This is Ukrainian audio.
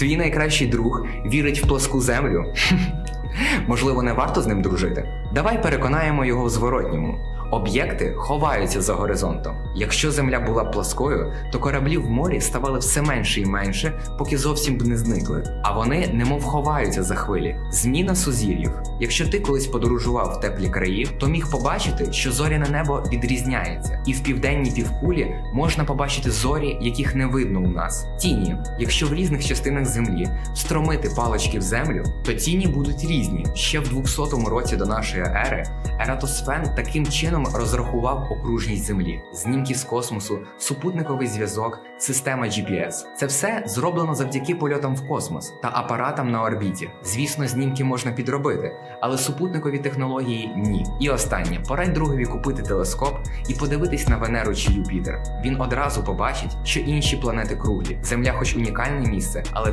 Твій найкращий друг вірить в плоску землю. Можливо, не варто з ним дружити. Давай переконаємо його в зворотньому. Об'єкти ховаються за горизонтом. Якщо земля була плоскою, то кораблі в морі ставали все менше і менше, поки зовсім б не зникли. А вони немов ховаються за хвилі. Зміна сузір'їв. Якщо ти колись подорожував в теплі краї, то міг побачити, що зоряне небо відрізняється, і в південній півкулі можна побачити зорі, яких не видно у нас. Тіні, якщо в різних частинах землі встромити палички в землю, то тіні будуть різні. Ще в 200 році до нашої ери Ератосфен таким чином розрахував окружність Землі, знімки з космосу, супутниковий зв'язок, система GPS. Це все зроблено завдяки польотам в космос та апаратам на орбіті. Звісно, знімки можна підробити, але супутникові технології ні. І останнє, порадь другові купити телескоп і подивитись на Венеру чи Юпітер. Він одразу побачить, що інші планети круглі. Земля, хоч унікальне місце, але